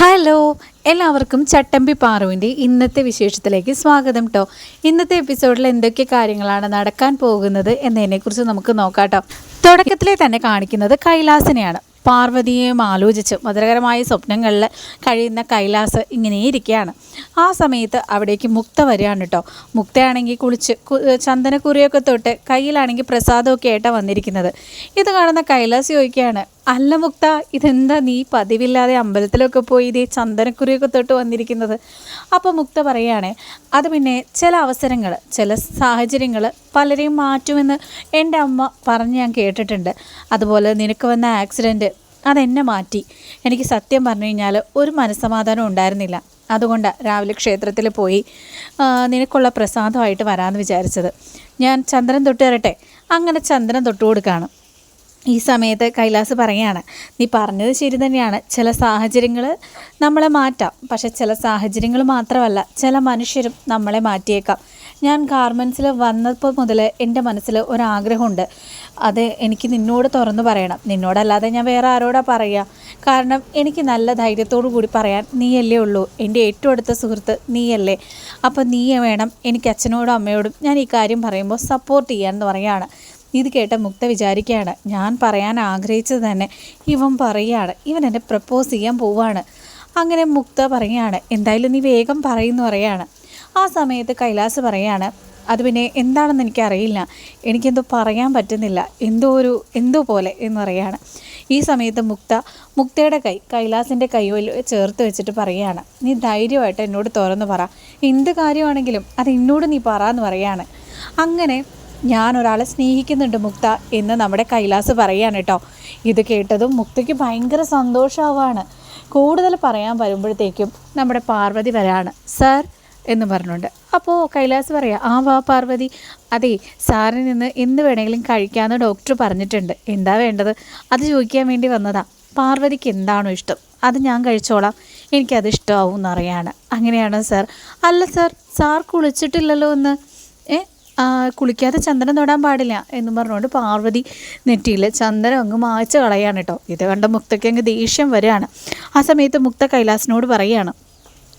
Hello എല്ലാവർക്കും ചട്ടമ്പി പാറുവിന്റെ ഇന്നത്തെ വിശേഷത്തിലേക്ക് സ്വാഗതം കേട്ടോ ഇന്നത്തെ എപ്പിസോഡിൽ എന്തൊക്കെ കാര്യങ്ങളാണ് നടക്കാൻ പോകുന്നത് എന്നതിനെക്കുറിച്ച് നമുക്ക് നോക്കാം കേട്ടോ തുടക്കത്തിലെ തന്നെ കാണിക്കുന്നത് കൈലാസനെയാണ്. പാർവതിയെയും ആലോചിച്ച് മധുരകരമായ സ്വപ്നങ്ങളിൽ കഴിയുന്ന കൈലാസ് ഇങ്ങനെ ഇരിക്കുകയാണ്. ആ സമയത്ത് അവിടേക്ക് മുക്ത വരികയാണ് കേട്ടോ മുക്തയാണെങ്കിൽ കുളിച്ച് ചന്ദനക്കുറിയൊക്കെ തൊട്ട് കയ്യിലാണെങ്കിൽ പ്രസാദമൊക്കെ ആയിട്ടാണ് വന്നിരിക്കുന്നത്. ഇത് കാണുന്ന കൈലാസ് ചോദിക്കുകയാണ് അല്ല മുക്ത ഇതെന്താ നീ പതിവില്ലാതെ അമ്പലത്തിലൊക്കെ പോയി ഇതേ ചന്ദനക്കുറിയൊക്കെ തൊട്ട് വന്നിരിക്കുന്നത്? അപ്പോൾ മുക്ത പറയുകയാണേ അത് പിന്നെ ചില അവസരങ്ങൾ ചില സാഹചര്യങ്ങൾ പലരെയും മാറ്റുമെന്ന് എന്റെ അമ്മ പറഞ്ഞ് ഞാൻ കേട്ടിട്ടുണ്ട്. അതുപോലെ നിനക്ക് വന്ന ആക്സിഡന്റ് അതെന്നെ മാറ്റി. എനിക്ക് സത്യം പറഞ്ഞു കഴിഞ്ഞാൽ ഒരു മനസ്സമാധാനം ഉണ്ടായിരുന്നില്ല. അതുകൊണ്ട് രാവിലെ ക്ഷേത്രത്തിൽ പോയി നിനക്കുള്ള പ്രസാദമായിട്ട് വരാമെന്ന് വിചാരിച്ചത്. ഞാൻ ചന്ദ്രൻ തൊട്ട് തരട്ടെ അങ്ങനെ ചന്ദ്രൻ തൊട്ട് കൊടുക്കുകയാണ് ഈ സമയത്ത് കൈലാസ് പറയുകയാണ് നീ പറഞ്ഞത് ശരി തന്നെയാണ്. ചില സാഹചര്യങ്ങൾ നമ്മളെ മാറ്റാം. പക്ഷെ ചില സാഹചര്യങ്ങൾ മാത്രമല്ല ചില മനുഷ്യരും നമ്മളെ മാറ്റിയേക്കാം. ഞാൻ ഗാർമെൻസിൽ വന്നപ്പോൾ മുതൽ എന്റെ മനസ്സിൽ ഒരാഗ്രഹമുണ്ട്. അത് എനിക്ക് നിന്നോട് തുറന്നു പറയണം. നിന്നോടല്ലാതെ ഞാൻ വേറെ ആരോടാ പറയുക? കാരണം എനിക്ക് നല്ല ധൈര്യത്തോടു കൂടി പറയാൻ നീയല്ലേ ഉള്ളൂ. എന്റെ ഏറ്റവും അടുത്ത സുഹൃത്ത് നീയല്ലേ. അപ്പോൾ നീ വേണം എനിക്ക് അച്ഛനോടും അമ്മയോടും ഞാൻ ഈ കാര്യം പറയുമ്പോൾ സപ്പോർട്ട് ചെയ്യാമെന്ന് പറയുകയാണ്. ഇത് കേട്ട മുക്ത വിചാരിക്കുകയാണ്. ഞാൻ പറയാൻ ആഗ്രഹിച്ചത് തന്നെ ഇവൻ പറയുകയാണ്. ഇവൻ എന്നെ പ്രപ്പോസ് ചെയ്യാൻ പോവാണ്. അങ്ങനെ മുക്ത പറയുകയാണ്. എന്തായാലും നീ വേഗം പറയുന്നു പറയാണ് ആ സമയത്ത് കൈലാസ് പറയാണ് അത് പിന്നെ എന്താണെന്ന് എനിക്കറിയില്ല. എനിക്കെന്തോ പറയാൻ പറ്റുന്നില്ല. എന്തോ ഒരു എന്തോ പോലെ എന്ന് പറയാണ് ഈ സമയത്ത് മുക്ത മുക്തയുടെ കൈ കൈലാസിന്റെ കൈയിൽ ചേർത്ത് വെച്ചിട്ട് പറയുകയാണ്. നീ ധൈര്യമായിട്ട് എന്നോട് തുറന്നു പറ. എന്ത് കാര്യമാണെങ്കിലും അത് എന്നോട് നീ പറ എന്ന് പറയാണ് അങ്ങനെ ഞാൻ ഒരാളെ സ്നേഹിക്കുന്നുണ്ട് മുക്ത എന്ന് നമ്മുടെ കൈലാസ് പറയാണ് കേട്ടോ. ഇത് കേട്ടതും മുക്തയ്ക്ക് ഭയങ്കര സന്തോഷമാവാണ് കൂടുതൽ പറയാൻ വരുമ്പോഴത്തേക്കും നമ്മുടെ പാർവതി വരാണ്. സാർ എന്ന് പറഞ്ഞുകൊണ്ട്. അപ്പോൾ കൈലാസ് പറയാം ആ വാ പാർവതി. അതെ സാറിൽ നിന്ന് എന്ത് വേണമെങ്കിലും കഴിക്കാമെന്ന് ഡോക്ടർ പറഞ്ഞിട്ടുണ്ട്. എന്താ വേണ്ടത്? അത് ചോദിക്കാൻ വേണ്ടി വന്നതാ. പാർവതിക്ക് എന്താണോ ഇഷ്ടം അത് ഞാൻ കഴിച്ചോളാം. എനിക്കത് ഇഷ്ടമാവും എന്നറിയാണ് അങ്ങനെയാണോ സാർ? അല്ല സാർ സാർ കുളിച്ചിട്ടില്ലല്ലോ എന്ന്. കുളിക്കാതെ ചന്ദനം തൊടാൻ പാടില്ല എന്നും പറഞ്ഞുകൊണ്ട് പാർവതി നെറ്റിയിൽ ചന്ദനം അങ്ങ് മായ്ച്ച് കളയാണ് കേട്ടോ ഇത് കണ്ട മുക്തയ്ക്ക് അങ്ങ് ദേഷ്യം വരികയാണ് ആ സമയത്ത് മുക്ത കൈലാസിനോട് പറയുകയാണ്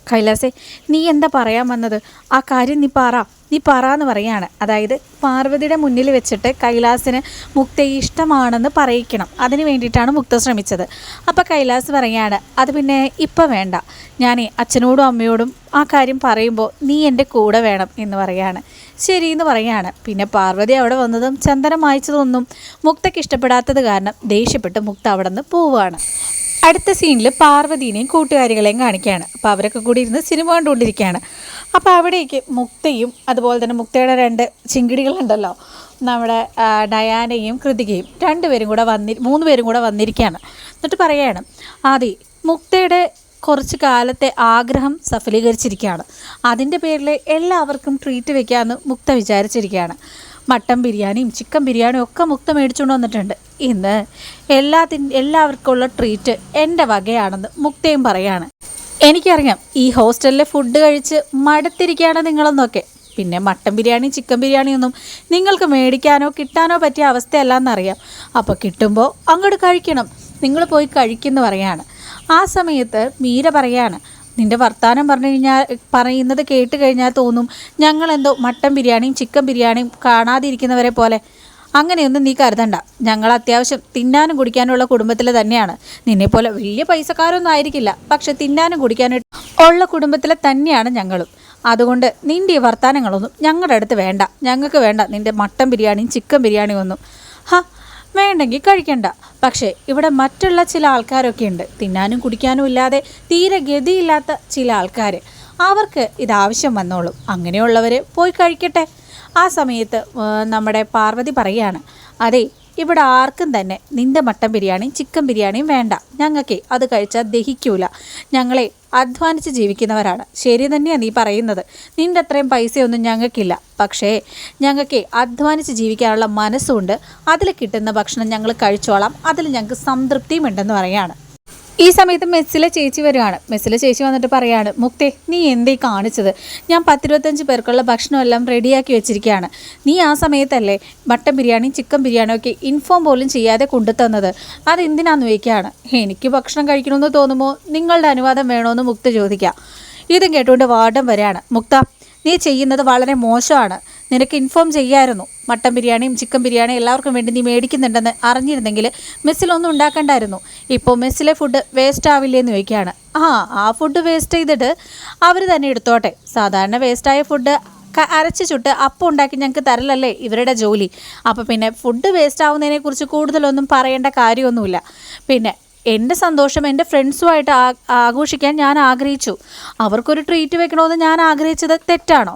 കൈലാസേ നീ എന്താ പറയാൻ വന്നത്? ആ കാര്യം നീ പറ. നീ പറ എന്ന് പറയാണ്. അതായത് പാർവതിയുടെ മുന്നിൽ വെച്ചിട്ട് കൈലാസിന് മുക്തയെ ഇഷ്ടമാണെന്ന് പറയിക്കണം. അതിന് വേണ്ടിയിട്ടാണ് മുക്ത ശ്രമിച്ചത്. അപ്പോൾ കൈലാസ് പറയാണ് അത് പിന്നെ ഇപ്പം വേണ്ട. ഞാനേ അച്ഛനോടും അമ്മയോടും ആ കാര്യം പറയുമ്പോൾ നീ എന്റെ കൂടെ വേണം എന്ന് പറയാണ്. ശരി എന്ന് പറയാണ് പിന്നെ പാർവതി അവിടെ വന്നതും ചന്ദനം വായിച്ചതൊന്നും മുക്തയ്ക്ക് ഇഷ്ടപ്പെടാത്തത് കാരണം ദേഷ്യപ്പെട്ട് മുക്ത അവിടെ നിന്ന് പോവുകയാണ്. അടുത്ത സീനിൽ പാർവതീനെയും കൂട്ടുകാരികളെയും കാണിക്കുകയാണ്. അപ്പോൾ അവരൊക്കെ കൂടി ഇരുന്ന് സിനിമ കണ്ടുകൊണ്ടിരിക്കുകയാണ്. അപ്പോൾ അവിടേക്ക് മുക്തയും അതുപോലെ തന്നെ മുക്തയുടെ രണ്ട് ചിങ്കിടികളുണ്ടല്ലോ. നമ്മുടെ ഡയാനയും കൃതികയും രണ്ടുപേരും കൂടെ വന്നി മൂന്ന് പേരും കൂടെ വന്നിരിക്കുകയാണ്. എന്നിട്ട് പറയുകയാണ് ആദി മുക്തയുടെ കുറച്ച് കാലത്തെ ആഗ്രഹം സഫലീകരിച്ചിരിക്കുകയാണ്. അതിന്റെ പേരിൽ എല്ലാവർക്കും ട്രീറ്റ് വെക്കാമെന്ന് മുക്ത വിചാരിച്ചിരിക്കുകയാണ്. മട്ടൻ ബിരിയാണിയും ചിക്കൻ ബിരിയാണിയും ഒക്കെ മുക്ത മേടിച്ചുകൊണ്ട് വന്നിട്ടുണ്ട്. ഇന്ന് എല്ലാത്തിൻ എല്ലാവർക്കുമുള്ള ട്രീറ്റ് എന്റെ വകയാണെന്ന് മുക്തയും പറയാണ്. എനിക്കറിയാം ഈ ഹോസ്റ്റലിലെ ഫുഡ് കഴിച്ച് മടുത്തിരിക്കുകയാണ് നിങ്ങളെന്നൊക്കെ. പിന്നെ മട്ടൻ ബിരിയാണി ചിക്കൻ ബിരിയാണി ഒന്നും നിങ്ങൾക്ക് മേടിക്കാനോ കിട്ടാനോ പറ്റിയ അവസ്ഥയല്ല അപ്പോൾ കിട്ടുമ്പോൾ അങ്ങോട്ട് കഴിക്കണം. നിങ്ങൾ പോയി കഴിക്കുന്നു പറയാണ്. ആ സമയത്ത് മീര പറയാണ് നിന്റെ വർത്താനം പറഞ്ഞു കഴിഞ്ഞാൽ പറയുന്നത് കേട്ട് കഴിഞ്ഞാൽ തോന്നും. ഞങ്ങളെന്തോ മട്ടൻ ബിരിയാണിയും ചിക്കൻ ബിരിയാണിയും കാണാതിരിക്കുന്നവരെ പോലെ. അങ്ങനെയൊന്നും നീ കരുതണ്ട. ഞങ്ങൾ അത്യാവശ്യം തിന്നാനും കുടിക്കാനുള്ള കുടുംബത്തിൽ തന്നെയാണ്. നിന്നെപ്പോലെ വലിയ പൈസക്കാരൊന്നും ആയിരിക്കില്ല. പക്ഷെ തിന്നാനും കുടിക്കാനും ഉള്ള കുടുംബത്തിലെ തന്നെയാണ് ഞങ്ങളും. അതുകൊണ്ട് നിന്റെ ഈ വർത്തമാനങ്ങളൊന്നും ഞങ്ങളുടെ അടുത്ത് വേണ്ട. ഞങ്ങൾക്ക് വേണ്ട നിന്റെ മട്ടൻ ബിരിയാണിയും ചിക്കൻ ബിരിയാണിയും ഒന്നും. ഹാ വേണ്ടെങ്കിൽ കഴിക്കണ്ട. പക്ഷേ ഇവിടെ മറ്റുള്ള ചില ആൾക്കാരൊക്കെ ഉണ്ട്. തിന്നാനും കുടിക്കാനും ഇല്ലാതെ തീരെ ഗതിയില്ലാത്ത ചില ആൾക്കാർ അവർക്ക് ഇതാവശ്യം വന്നോളും. അങ്ങനെയുള്ളവർ പോയി കഴിക്കട്ടെ. ആ സമയത്ത് നമ്മുടെ പാർവതി പറയാണ് അതെ ഇവിടെ ആർക്കും തന്നെ നിന്റെ മട്ടൻ ബിരിയാണിയും ചിക്കൻ ബിരിയാണിയും വേണ്ട. ഞങ്ങൾക്ക് അത് കഴിച്ചാൽ ദഹിക്കൂല. ഞങ്ങളെ അധ്വാനിച്ച് ജീവിക്കുന്നവരാണ്. ശരി തന്നെയാണ് നീ പറയുന്നത്. നിന്റെ അത്രയും പൈസയൊന്നും ഞങ്ങൾക്കില്ല. പക്ഷേ ഞങ്ങൾക്ക് അധ്വാനിച്ച് ജീവിക്കാനുള്ള മനസ്സുണ്ട്. അതിൽ കിട്ടുന്ന ഭക്ഷണം ഞങ്ങൾ കഴിച്ചോളാം. അതിൽ ഞങ്ങൾക്ക് സംതൃപ്തിയും ഉണ്ടെന്ന് പറയാണ് ഈ സമയത്ത് മെസ്സിലെ ചേച്ചി വരികയാണ് മെസ്സിലെ ചേച്ചി വന്നിട്ട് പറയാണ് മുക്തെ നീ എന്തേ കാണിച്ചത്? ഞാൻ പത്തിരുപത്തഞ്ച് പേർക്കുള്ള ഭക്ഷണമെല്ലാം റെഡിയാക്കി വെച്ചിരിക്കുകയാണ് നീ ആ സമയത്തല്ലേ മട്ടൻ ബിരിയാണി ചിക്കൻ ബിരിയാണി ഒക്കെ ഇൻഫോം പോലും ചെയ്യാതെ കൊണ്ടുതന്നത് അതെന്തിനാന്ന് ചോദിക്കുകയാണ്. എനിക്ക് ഭക്ഷണം കഴിക്കണമെന്ന് തോന്നുമോ? നിങ്ങളുടെ അനുവാദം വേണമെന്ന് മുക്ത ചോദിക്കാം ഇതും കേട്ടുകൊണ്ട് വാർഡൻ വരികയാണ്. മുക്ത നീ ചെയ്യുന്നത് വളരെ മോശമാണ്. നിനക്ക് ഇൻഫോം ചെയ്യായിരുന്നു. മട്ടൻ ബിരിയാണിയും ചിക്കൻ ബിരിയാണിയും എല്ലാവർക്കും വേണ്ടി നീ മേടിക്കുന്നുണ്ടെന്ന് അറിഞ്ഞിരുന്നെങ്കിൽ മെസ്സിലൊന്നും ഉണ്ടാക്കണ്ടായിരുന്നു. ഇപ്പോൾ മെസ്സിലെ ഫുഡ് വേസ്റ്റ് ആവില്ലേ എന്ന് ചോദിക്കുകയാണ്. ആ ആ ഫുഡ് വേസ്റ്റ് ചെയ്തിട്ട് അവർ തന്നെ എടുത്തോട്ടെ. സാധാരണ വേസ്റ്റായ ഫുഡ് അരച്ച് ചുട്ട് അപ്പം ഉണ്ടാക്കി ഞങ്ങൾക്ക് തരലല്ലേ ഇവരുടെ ജോലി. അപ്പോൾ പിന്നെ ഫുഡ് വേസ്റ്റ് ആവുന്നതിനെക്കുറിച്ച് കൂടുതലൊന്നും പറയേണ്ട കാര്യമൊന്നുമില്ല. പിന്നെ എന്റെ സന്തോഷം എന്റെ ഫ്രണ്ട്സുമായിട്ട് ആഘോഷിക്കാൻ ഞാൻ ആഗ്രഹിച്ചു. അവർക്കൊരു ട്രീറ്റ് വെക്കണമെന്ന് ഞാൻ ആഗ്രഹിച്ചത് തെറ്റാണോ?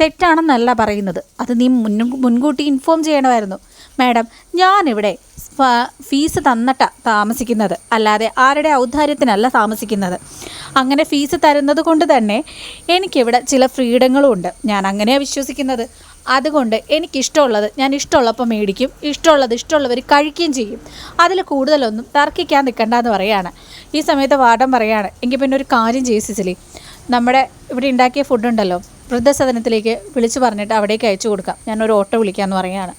തെറ്റാണെന്നല്ല പറയുന്നത്. അത് നീ മുൻ മുൻകൂട്ടി ഇൻഫോം ചെയ്യണമായിരുന്നു. മാഡം ഞാനിവിടെ ഫീസ് തന്നിട്ടാ താമസിക്കുന്നത്. അല്ലാതെ ആരുടെ ഔദാര്യത്തിനല്ല താമസിക്കുന്നത്. അങ്ങനെ ഫീസ് തരുന്നത് കൊണ്ട് തന്നെ എനിക്കിവിടെ ചില ഫ്രീഡങ്ങളും ഉണ്ട് ഞാൻ അങ്ങനെയാണ് വിശ്വസിക്കുന്നത്. അതുകൊണ്ട് എനിക്കിഷ്ടമുള്ളത് ഞാൻ ഇഷ്ടമുള്ളപ്പോൾ മേടിക്കും. ഇഷ്ടമുള്ളത് ഇഷ്ടമുള്ളവർ കഴിക്കുകയും ചെയ്യും. അതിൽ കൂടുതലൊന്നും തർക്കിക്കാൻ നിൽക്കണ്ടെന്ന് പറയാണ്. ഈ സമയത്ത് വാടം പറയാണ്. എങ്കിൽ പിന്നെ ഒരു കാര്യം ചെയ്യും സിസിലി. നമ്മുടെ ഇവിടെ ഉണ്ടാക്കിയ ഫുഡ് ഉണ്ടല്ലോ. വൃദ്ധസദനത്തിലേക്ക് വിളിച്ചു പറഞ്ഞിട്ട് അവിടേക്ക് അയച്ചു കൊടുക്കാം. ഞാനൊരു ഓട്ടോ വിളിക്കാമെന്ന് പറയുകയാണ്.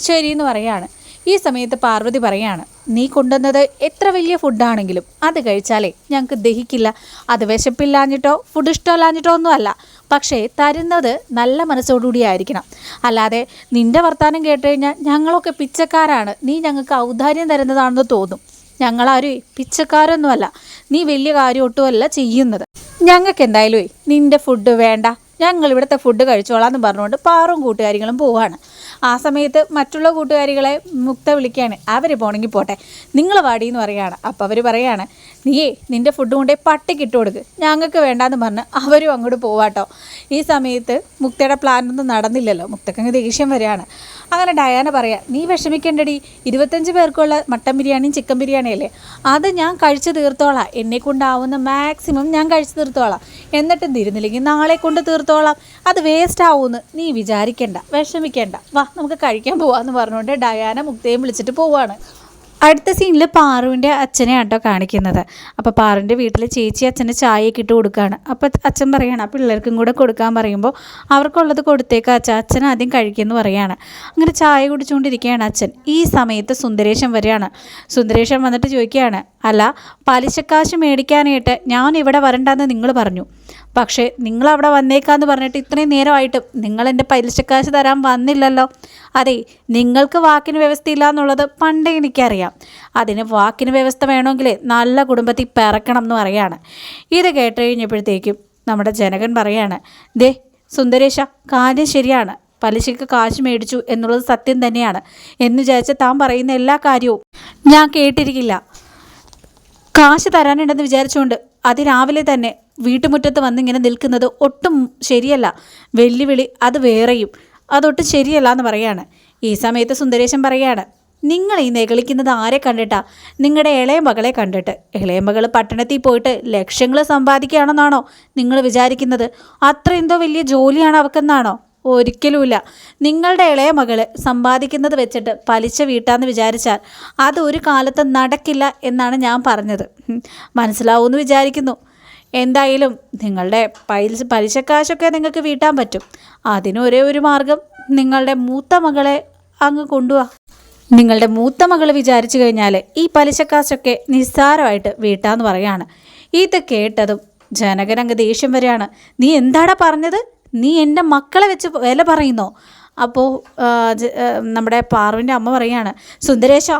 ശരി എന്ന് പറയുകയാണ്. ഈ സമയത്ത് പാർവതി പറയാണ് നീ കൊണ്ടുവന്നത് എത്ര വലിയ ഫുഡാണെങ്കിലും അത് കഴിച്ചാലേ ഞങ്ങൾക്ക് ദഹിക്കില്ല. അത് വിശപ്പില്ലാഞ്ഞിട്ടോ ഫുഡ് ഇഷ്ടമല്ലാഞ്ഞിട്ടോ ഒന്നുമല്ല. പക്ഷേ തരുന്നത് നല്ല മനസ്സോടുകൂടി ആയിരിക്കണം അല്ലാതെ നിന്റെ വർത്തമാനം കേട്ട് കഴിഞ്ഞാൽ ഞങ്ങളൊക്കെ പിച്ചക്കാരാണ്. നീ ഞങ്ങൾക്ക് ഔദാര്യം തരുന്നതാണെന്ന് തോന്നും. ഞങ്ങളാരും പിച്ചക്കാരൊന്നുമല്ല. നീ വലിയ കാര്യം ഒട്ടുമല്ല ചെയ്യുന്നത്. ഞങ്ങൾക്ക് എന്തായാലും നിന്റെ ഫുഡ് വേണ്ട. ഞങ്ങൾ ഇവിടുത്തെ ഫുഡ് കഴിച്ചോളാം എന്ന് പറഞ്ഞുകൊണ്ട് പാറും കൂട്ടുകാരികളും പോവാണ്. ആ സമയത്ത് മറ്റുള്ള കൂട്ടുകാരികളെ മുക്ത വിളിക്കുകയാണ്. അവർ പോണെങ്കിൽ പോട്ടെ. നിങ്ങൾ വാടി എന്ന് പറയുകയാണ് അപ്പോൾ അവർ പറയാണ് നീയേ നിന്റെ ഫുഡ് കൊണ്ടേ പട്ടിക്ക് ഇട്ട് കൊടുക്ക്. ഞങ്ങൾക്ക് വേണ്ടാന്ന് പറഞ്ഞ് അവരും അങ്ങോട്ട് പോവാട്ടോ. ഈ സമയത്ത് മുക്തയുടെ പ്ലാനൊന്നും നടന്നില്ലല്ലോ. മുക്തക്കങ്ങ് ദേഷ്യം വരെയാണ് അങ്ങനെ ഡയാന പറയാ നീ വിഷമിക്കേണ്ടടി. ഇരുപത്തഞ്ച് പേർക്കുള്ള മട്ടൻ ബിരിയാണിയും ചിക്കൻ ബിരിയാണിയും അല്ലേ അത് ഞാൻ കഴിച്ചു തീർത്തോളാം. എന്നെ കൊണ്ടാവുന്ന മാക്സിമം ഞാൻ കഴിച്ചു തീർത്തോളാം. എന്നിട്ടും തിരുന്നില്ലെങ്കിൽ നാളെ കൊണ്ട് തീർത്തോളാം. അത് വേസ്റ്റ് ആവുമെന്ന് നീ വിചാരിക്കേണ്ട. വിഷമിക്കേണ്ട. വാ നമുക്ക് കഴിക്കാൻ പോവാന്ന് പറഞ്ഞുകൊണ്ട് ഡയാന മുക്തയും വിളിച്ചിട്ട് പോവാണ്. അടുത്ത സീനിൽ പാറുവിന്റെ അച്ഛനെ ആട്ടോ കാണിക്കുന്നത്. അപ്പോൾ പാറുവിന്റെ വീട്ടിൽ ചേച്ചി അച്ഛന് ചായയൊക്കെ ഇട്ട് കൊടുക്കുകയാണ് അപ്പോൾ അച്ഛൻ പറയുകയാണ് ആ പിള്ളേർക്കും കൂടെ കൊടുക്കാൻ പറയുമ്പോൾ അവർക്കുള്ളത് കൊടുത്തേക്ക് അച്ഛൻ അച്ഛൻ ആദ്യം കഴിക്കുമെന്ന് പറയുകയാണ് അങ്ങനെ ചായ കുടിച്ചുകൊണ്ടിരിക്കുകയാണ് അച്ഛൻ. ഈ സമയത്ത് സുന്ദരേശൻ വരികയാണ്. സുന്ദരേശൻ വന്നിട്ട് ചോദിക്കുകയാണ് അല്ല പലിശക്കാശ് മേടിക്കാനായിട്ട് ഞാൻ ഇവിടെ വരണ്ടെന്ന് നിങ്ങൾ പറഞ്ഞു. പക്ഷേ നിങ്ങൾ അവിടെ വന്നേക്കാന്ന് പറഞ്ഞിട്ട് ഇത്രയും നേരമായിട്ടും നിങ്ങൾ എന്റെ പലിശക്കാശ് തരാൻ വന്നില്ലല്ലോ. അതെ നിങ്ങൾക്ക് വാക്കിന് വ്യവസ്ഥയില്ല എന്നുള്ളത് പണ്ടേ എനിക്കറിയാം. അതിന് വാക്കിന് വ്യവസ്ഥ വേണമെങ്കിൽ നല്ല കുടുംബത്തിൽ പിറക്കണം എന്ന് പറയാണ് ഇത് കേട്ട് കഴിഞ്ഞപ്പോഴത്തേക്കും നമ്മുടെ ജനകൻ പറയാണ് ദേ സുന്ദരേശ കാര്യം ശരിയാണ്. പലിശയ്ക്ക് കാശ് മേടിച്ചു എന്നുള്ളത് സത്യം തന്നെയാണ്. എന്ന് വിചാരിച്ച താൻ പറയുന്ന എല്ലാ കാര്യവും ഞാൻ കേട്ടിരിക്കില്ല. കാശ് തരാനുണ്ടെന്ന് വിചാരിച്ചുകൊണ്ട് അതിരാവിലെ തന്നെ വീട്ടുമുറ്റത്ത് വന്നിങ്ങനെ നിൽക്കുന്നത് ഒട്ടും ശരിയല്ല. വെല്ലുവിളി അത് വേറെയും. അതൊട്ടും ശരിയല്ല എന്ന് പറയാണ്. ഈ സമയത്ത് സുന്ദരേശൻ പറയാണ് നിങ്ങൾ ഈ നെകളിക്കുന്നത് ആരെ കണ്ടിട്ടാ? നിങ്ങളുടെ ഇളയ മകളെ കണ്ടിട്ട്. ഇളയ മകൾ പട്ടണത്തിൽ പോയിട്ട് ലക്ഷങ്ങൾ സമ്പാദിക്കുകയാണെന്നാണോ നിങ്ങൾ വിചാരിക്കുന്നത്? അത്ര എന്തോ വലിയ ജോലിയാണ് അവക്കെന്നാണോ? ഒരിക്കലുമില്ല. നിങ്ങളുടെ ഇളയ മകൾ സമ്പാദിക്കുന്നത് വെച്ചിട്ട് പലിശ വീട്ടാന്ന് വിചാരിച്ചാൽ അത് ഒരു കാലത്ത് നടക്കില്ല എന്നാണ് ഞാൻ പറഞ്ഞത്. മനസ്സിലാവുമെന്ന് വിചാരിക്കുന്നു. എന്തായാലും നിങ്ങളുടെ പലിശ പലിശക്കാശൊക്കെ നിങ്ങൾക്ക് വീട്ടാൻ പറ്റും. അതിന് ഒരേ ഒരു മാർഗം നിങ്ങളുടെ മൂത്ത മകളെ അങ്ങ് കൊണ്ടുപോവാ നിങ്ങളുടെ മൂത്ത മകൾ വിചാരിച്ചു കഴിഞ്ഞാൽ ഈ പലിശക്കാശൊക്കെ നിസ്സാരമായിട്ട് വീട്ടാന്ന് പറയാണ്. ഇത് കേട്ടതും ജനകനങ്ങ് ദേഷ്യം വരെയാണ് നീ എന്താടാ പറഞ്ഞത്? നീ എന്റെ മക്കളെ വെച്ച് വില പറയുന്നോ? അപ്പോൾ നമ്മുടെ പാർവിന്റെ അമ്മ പറയാണ് സുന്ദരേശ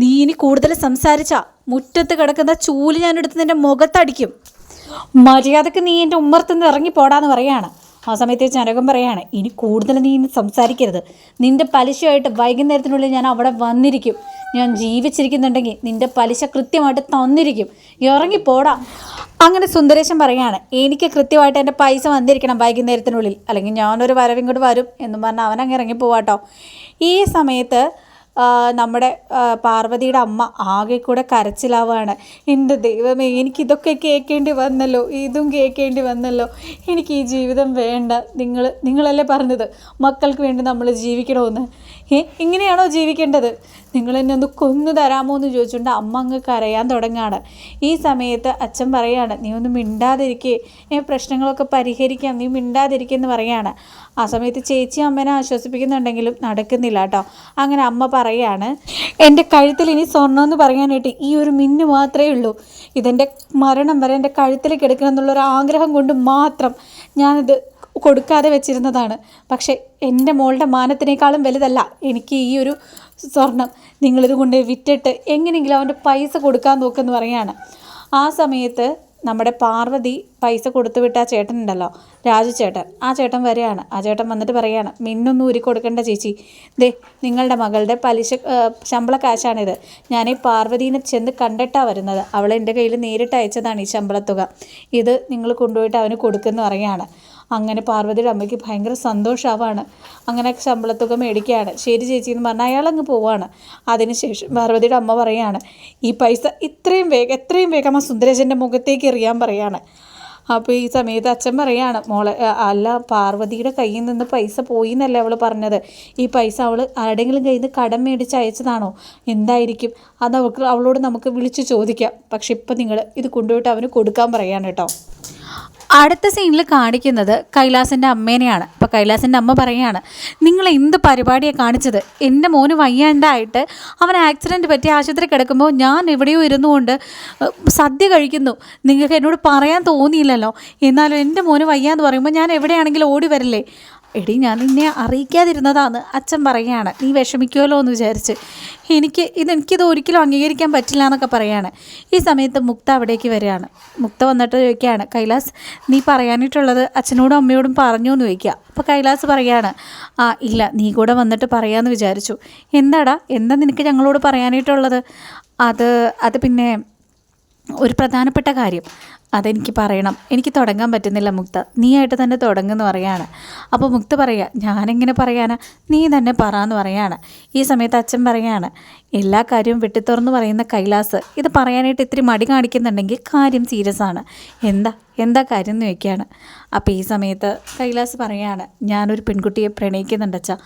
നീ ഇനി കൂടുതൽ സംസാരിച്ച. മുറ്റത്ത് കിടക്കുന്ന ചൂൽ ഞാൻ എടുത്ത് നിന്റെ മുഖത്തടിക്കും. മര്യാദയ്ക്ക് നീ എന്റെ ഉമ്മർത്തുനിന്ന് ഇറങ്ങി പോടാന്ന് പറയാണ് ആ സമയത്ത് ചനകം പറയാണ് ഇനി കൂടുതൽ നീ സംസാരിക്കരുത്. നിന്റെ പലിശയായിട്ട് വൈകുന്നേരത്തിനുള്ളിൽ ഞാൻ അവിടെ വന്നിരിക്കും. ഞാൻ ജീവിച്ചിരിക്കുന്നുണ്ടെങ്കിൽ നിന്റെ പലിശ കൃത്യമായിട്ട് തന്നിരിക്കും. ഇറങ്ങി പോടാ അങ്ങനെ സുന്ദരേശൻ പറയുകയാണ് എനിക്ക് കൃത്യമായിട്ട് എന്റെ പൈസ വന്നിരിക്കണം വൈകുന്നേരത്തിനുള്ളിൽ. അല്ലെങ്കിൽ ഞാനൊരു വരവിങ്ങോട്ട് വരും എന്നും പറഞ്ഞ് അവനങ്ങ് ഇറങ്ങി പോവാട്ടോ ഈ സമയത്ത് നമ്മുടെ പാർവതിയുടെ അമ്മ ആകെ കൂടെ കരച്ചിലാവാണ്. എന്റെ ദൈവമേ എനിക്കിതൊക്കെ കേൾക്കേണ്ടി വന്നല്ലോ ഇതും കേൾക്കേണ്ടി വന്നല്ലോ. എനിക്ക് ഈ ജീവിതം വേണ്ട. നിങ്ങൾ നിങ്ങളല്ലേ പറഞ്ഞത്? മക്കൾക്ക് വേണ്ടി നമ്മൾ ജീവിക്കണമെന്ന്. ഏ ഇങ്ങനെയാണോ ജീവിക്കേണ്ടത്? നിങ്ങൾ എന്നെ ഒന്ന് കൊന്നു തരാമോ എന്ന് ചോദിച്ചുകൊണ്ട് അമ്മ അങ്ങ് കരയാൻ തുടങ്ങുകയാണ് ഈ സമയത്ത് അച്ഛൻ പറയാണ് നീ ഒന്ന് മിണ്ടാതിരിക്കേ. ഏ പ്രശ്നങ്ങളൊക്കെ പരിഹരിക്കാം. നീ മിണ്ടാതിരിക്കെന്ന് പറയാണ്. ആ സമയത്ത് ചേച്ചി അമ്മനെ ആശ്വസിപ്പിക്കുന്നുണ്ടെങ്കിലും നടക്കുന്നില്ല കേട്ടോ. അങ്ങനെ അമ്മ പറയാണ് എന്റെ കഴുത്തിൽ ഇനി സ്വർണം എന്ന് പറയാനായിട്ട് ഈ ഒരു മിന്ന് മാത്രമേ ഉള്ളൂ. ഇതെന്റെ മരണം വരെ എന്റെ കഴുത്തിൽ കിടക്കണം എന്നുള്ളൊരു ആഗ്രഹം കൊണ്ട് മാത്രം ഞാനിത് കൊടുക്കാതെ വെച്ചിരുന്നതാണ്. പക്ഷേ എന്റെ മോളുടെ മാനത്തിനേക്കാളും വലുതല്ല എനിക്ക് ഈ ഒരു സ്വർണം നിങ്ങളിത് കൊണ്ട് വിറ്റിട്ട് എങ്ങനെയെങ്കിലും അവന്റെ പൈസ കൊടുക്കാൻ നോക്കുമെന്ന് പറയാണ് ആ സമയത്ത് നമ്മുടെ പാർവതി പൈസ കൊടുത്തു വിട്ട ആ ചേട്ടനുണ്ടല്ലോ രാജു ചേട്ടൻ. ആ ചേട്ടൻ വരികയാണ് ആ ചേട്ടൻ വന്നിട്ട് പറയാണ് മിന്നൊന്നും ഊരി കൊടുക്കണ്ട ചേച്ചി. ദേ നിങ്ങളുടെ മകളുടെ പലിശ ശമ്പള കാശാണിത്. ഞാൻ ഈ പാർവതീനെ ചെന്ന് കണ്ടിട്ടാണ് വരുന്നത്. അവളെ എന്റെ കയ്യിൽ നേരിട്ട് അയച്ചതാണ് ഈ ശമ്പളത്തുക. ഇത് നിങ്ങൾ കൊണ്ടുപോയിട്ട് അവന് കൊടുക്കുമെന്ന് പറയാണ്. അങ്ങനെ പാർവതിയുടെ അമ്മയ്ക്ക് ഭയങ്കര സന്തോഷമാവാണ് അങ്ങനെ ശമ്പളത്തുക മേടിക്കുകയാണ്. ശരി ചേച്ചി എന്ന് പറഞ്ഞാൽ അയാൾ അങ്ങ് പോവാണ്. അതിനുശേഷം പാർവതിയുടെ അമ്മ പറയാണ് ഈ പൈസ ഇത്രയും വേഗം എത്രയും വേഗം ആ സുന്ദരേശന്റെ മുഖത്തേക്ക് എറിയാൻ പറയാണ്. അപ്പോൾ ഈ സമയത്ത് അച്ഛൻ പറയാണ് മോളെ അല്ല പാർവതിയുടെ കയ്യിൽ നിന്ന് പൈസ പോയി എന്നല്ലേ അവൾ പറഞ്ഞത്. ഈ പൈസ അവൾ ആരുടെങ്കിലും കയ്യിൽ നിന്ന് കടം മേടിച്ച് അയച്ചതാണോ? എന്തായിരിക്കും? അത് അവൾക്ക് അവളോട് നമുക്ക് വിളിച്ച് ചോദിക്കാം. പക്ഷെ ഇപ്പം നിങ്ങൾ ഇത് കൊണ്ടുപോയിട്ട് അവന് കൊടുക്കാൻ പറയാണ് കേട്ടോ. അടുത്ത സീനിൽ കാണിക്കുന്നത് കൈലാസിന്റെ അമ്മേനെയാണ്. അപ്പോൾ കൈലാസിന്റെ അമ്മ പറയുകയാണ് നിങ്ങൾ എന്ത് പരിപാടിയാണ് കാണിച്ചത്? എന്റെ മോന് വയ്യാണ്ടായിട്ട് അവൻ ആക്സിഡന്റ് പറ്റി ആശുപത്രി കിടക്കുമ്പോൾ ഞാൻ എവിടെയോ ഇരുന്നു കൊണ്ട് സദ്യ കഴിക്കുന്നു. നിങ്ങൾക്ക് എന്നോട് പറയാൻ തോന്നിയില്ലല്ലോ. എന്നാലും എന്റെ മോന് വയ്യാന്ന് പറയുമ്പോൾ ഞാൻ എവിടെയാണെങ്കിലും ഓടി വരില്ലേ? എടി ഞാൻ നിന്നെ അറിയിക്കാതിരുന്നതാന്ന് അച്ഛൻ പറയുകയാണ്. നീ വിഷമിക്കുമല്ലോ എന്ന് വിചാരിച്ച്. എനിക്ക് ഇതെനിക്കിത് ഒരിക്കലും അംഗീകരിക്കാൻ പറ്റില്ല എന്നൊക്കെ പറയാണ് ഈ സമയത്ത് മുക്ത അവിടേക്ക് വരികയാണ്. മുക്ത വന്നിട്ട് ചോദിക്കുകയാണ് കൈലാസ് നീ പറയാനായിട്ടുള്ളത് അച്ഛനോടും അമ്മയോടും പറഞ്ഞു എന്ന് ചോദിക്കുക. അപ്പോൾ കൈലാസ് പറയാണ് ആ ഇല്ല നീ കൂടെ വന്നിട്ട് പറയാമെന്ന് വിചാരിച്ചു. എന്താടാ എന്താ നിനക്ക് ഞങ്ങളോട് പറയാനായിട്ടുള്ളത് അത് അത് പിന്നെ ഒരു പ്രധാനപ്പെട്ട കാര്യം. അതെനിക്ക് പറയണം. എനിക്ക് തുടങ്ങാൻ പറ്റുന്നില്ല മുക്ത. നീ ആയിട്ട് തന്നെ തുടങ്ങുമെന്ന് പറയാണ്. അപ്പോൾ മുക്ത പറയുക ഞാനെങ്ങനെ പറയാനാ? നീ തന്നെ പറ എന്ന് പറയാണ്. ഈ സമയത്ത് അച്ഛൻ പറയാണ് എല്ലാ കാര്യവും വെട്ടിത്തുറന്ന് പറയുന്ന കൈലാസ് ഇത് പറയാനായിട്ട് ഇത്തിരി മടി കാണിക്കുന്നുണ്ടെങ്കിൽ കാര്യം സീരിയസ് ആണ്. എന്താ? എന്താ കാര്യം? എന്ന് ചോദിക്കുകയാണ്. അപ്പോൾ ഈ സമയത്ത് കൈലാസ് പറയാണ് ഞാനൊരു പെൺകുട്ടിയെ പ്രണയിക്കുന്നുണ്ടച്ചാ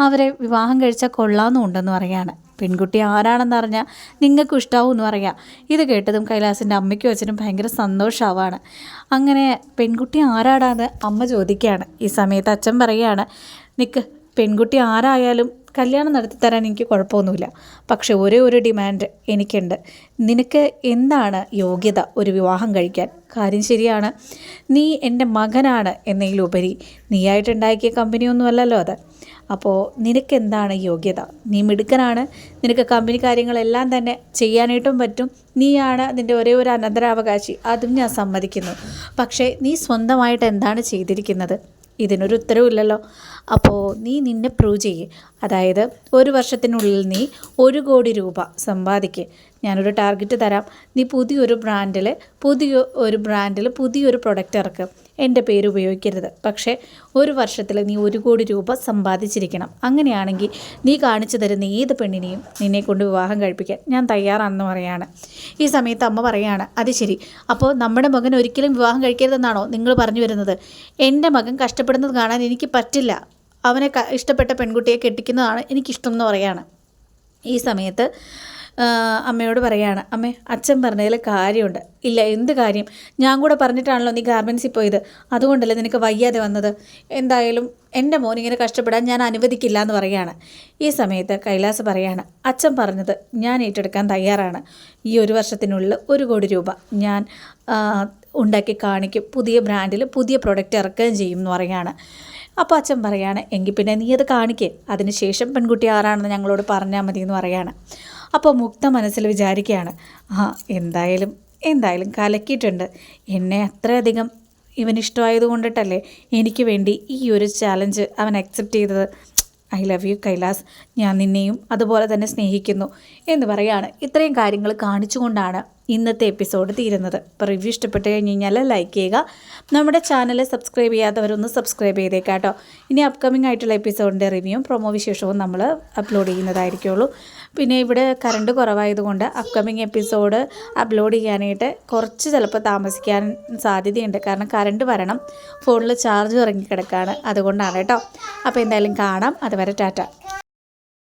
അവരെ വിവാഹം കഴിച്ചാൽ കൊള്ളാമെന്നുണ്ടെന്ന് പറയാണ്. പെൺകുട്ടി ആരാണെന്ന് അറിഞ്ഞാൽ നിങ്ങൾക്കും ഇഷ്ടാവും എന്ന് പറയാം. ഇത് കേട്ടതും കൈലാസിന്റെ അമ്മയ്ക്കും അച്ഛനും ഭയങ്കര സന്തോഷമാവാണ് അങ്ങനെ പെൺകുട്ടി ആരാടാന്ന് അമ്മ ചോദിക്കുകയാണ്. ഈ സമയത്ത് അച്ഛൻ പറയുകയാണ് നിക്ക് പെൺകുട്ടി ആരായാലും കല്യാണം നടത്തി തരാൻ എനിക്ക് കുഴപ്പമൊന്നുമില്ല. പക്ഷേ ഒരേ ഒരു ഡിമാൻഡ് എനിക്കുണ്ട്. നിനക്ക് എന്താണ് യോഗ്യത ഒരു വിവാഹം കഴിക്കാൻ? കാര്യം ശരിയാണ് നീ എന്റെ മകനാണ് എന്നതിലുപരി നീയായിട്ടുണ്ടാക്കിയ കമ്പനിയൊന്നുമല്ലല്ലോ അത്. അപ്പോൾ നിനക്ക് എന്താണ് യോഗ്യത? നീ മിടുക്കനാണ്. നിനക്ക് കമ്പനി കാര്യങ്ങളെല്ലാം തന്നെ ചെയ്യാനായിട്ടും പറ്റും. നീയാണ് നിന്റെ ഒരേ ഒരു അനന്തരാവകാശി. അതും ഞാൻ സമ്മതിക്കുന്നു. പക്ഷേ നീ സ്വന്തമായിട്ട് എന്താണ് ചെയ്തിരിക്കുന്നത്? ഇതിനൊരു ഉത്തരവില്ലല്ലോ അപ്പോൾ നീ നിന്നെ പ്രൂവ് ചെയ്യേ. അതായത് ഒരു വർഷത്തിനുള്ളിൽ നീ ഒരു കോടി രൂപ സമ്പാദിക്ക്. ഞാനൊരു ടാർഗറ്റ് തരാം. നീ പുതിയൊരു ബ്രാൻഡിൽ പുതിയ ഒരു ബ്രാൻഡിൽ പുതിയൊരു പ്രൊഡക്റ്റ് ഇറക്കും. എന്റെ പേര് ഉപയോഗിക്കരുത്. പക്ഷേ ഒരു വർഷത്തിൽ നീ ഒരു കോടി രൂപ സമ്പാദിച്ചിരിക്കണം. അങ്ങനെയാണെങ്കിൽ നീ കാണിച്ചു തരുന്ന ഏത് പെണ്ണിനെയും നിന്നെ കൊണ്ട് വിവാഹം കഴിപ്പിക്കാൻ ഞാൻ തയ്യാറാണെന്ന് പറയാണ്. ഈ സമയത്ത് അമ്മ പറയാണ് അത് ശരി. അപ്പോൾ നമ്മുടെ മകൻ ഒരിക്കലും വിവാഹം കഴിക്കരുതെന്നാണോ നിങ്ങൾ പറഞ്ഞു വരുന്നത്? എന്റെ മകൻ കഷ്ടപ്പെടുന്നത് കാണാൻ എനിക്ക് പറ്റില്ല. അവനെ ഇഷ്ടപ്പെട്ട പെൺകുട്ടിയെ കെട്ടിക്കുന്നതാണ് എനിക്കിഷ്ടം എന്ന് പറയാണ്. ഈ സമയത്ത് അമ്മയോട് പറയാണ് അമ്മേ അച്ഛൻ പറഞ്ഞതിൽ കാര്യമുണ്ട്. ഇല്ല എന്ത് കാര്യം? ഞാൻ കൂടെ പറഞ്ഞിട്ടാണല്ലോ നീ ഗാർമെൻസിൽ പോയത്. അതുകൊണ്ടല്ലേ നിനക്ക് വയ്യാതെ വന്നത്? എന്തായാലും എന്റെ മോൻ ഇങ്ങനെ കഷ്ടപ്പെടാൻ ഞാൻ അനുവദിക്കില്ല എന്ന് പറയാണ്. ഈ സമയത്ത് കൈലാസ് പറയാണ് അച്ഛൻ പറഞ്ഞത് ഞാൻ ഏറ്റെടുക്കാൻ തയ്യാറാണ്. ഈ ഒരു വർഷത്തിനുള്ളിൽ ഒരു കോടി രൂപ ഞാൻ ഉണ്ടാക്കി കാണിക്കും. പുതിയ ബ്രാൻഡിൽ പുതിയ പ്രൊഡക്റ്റ് ഇറക്കുകയും ചെയ്യും എന്ന് പറയാണ്. അപ്പോൾ അച്ഛൻ പറയാണ് എങ്കിൽ പിന്നെ നീ അത് കാണിക്കേ. അതിനുശേഷം പെൺകുട്ടി ആരാണെന്ന് ഞങ്ങളോട് പറഞ്ഞാൽ മതി എന്ന് പറയാണ്. അപ്പോൾ മുക്ത മനസ്സിൽ വിചാരിക്കുകയാണ് ആ എന്തായാലും എന്തായാലും കലക്കിയിട്ടുണ്ട്. എന്നെ അത്രയധികം ഇവൻ ഇഷ്ടമായത് കൊണ്ടിട്ടല്ലേ എനിക്ക് വേണ്ടി ഈ ഒരു ചാലഞ്ച് അവൻ അക്സെപ്റ്റ് ചെയ്തത്? I love you Kailas. ഞാൻ നിന്നെയും അതുപോലെ തന്നെ സ്നേഹിക്കുന്നു. എന്ന് പറയാണ്. ഇത്രയും കാര്യങ്ങൾ കാണിച്ചുകൊണ്ടാണ് ഇന്നത്തെ എപ്പിസോഡ് തീരുന്നത്. റിവ്യൂ ഇഷ്ടപ്പെട്ട് കഴിഞ്ഞ് കഴിഞ്ഞാൽ ലൈക്ക് ചെയ്യുക. നമ്മുടെ ചാനൽ സബ്സ്ക്രൈബ് ചെയ്യാത്തവരൊന്ന് സബ്സ്ക്രൈബ് ചെയ്തേക്കാം കേട്ടോ. ഇനി അപ്കമിംഗ് ആയിട്ടുള്ള എപ്പിസോഡിന്റെ റിവ്യൂവും പ്രൊമോ വിശേഷവും നമ്മൾ അപ്ലോഡ് ചെയ്യുന്നതായിരിക്കുള്ളൂ. പിന്നെ ഇവിടെ കറണ്ട് കുറവായതുകൊണ്ട് അപ്കമിംഗ് എപ്പിസോഡ് അപ്ലോഡ് ചെയ്യാനായിട്ട് കുറച്ച് ചിലപ്പോൾ താമസിക്കാൻ സാധ്യതയുണ്ട്. കാരണം കറണ്ട് വരണം. ഫോണിൽ ചാർജ് ഇറങ്ങിക്കിടക്കാണ് അതുകൊണ്ടാണ് കേട്ടോ. അപ്പോൾ എന്തായാലും കാണാം. അതുവരെ ടാറ്റ.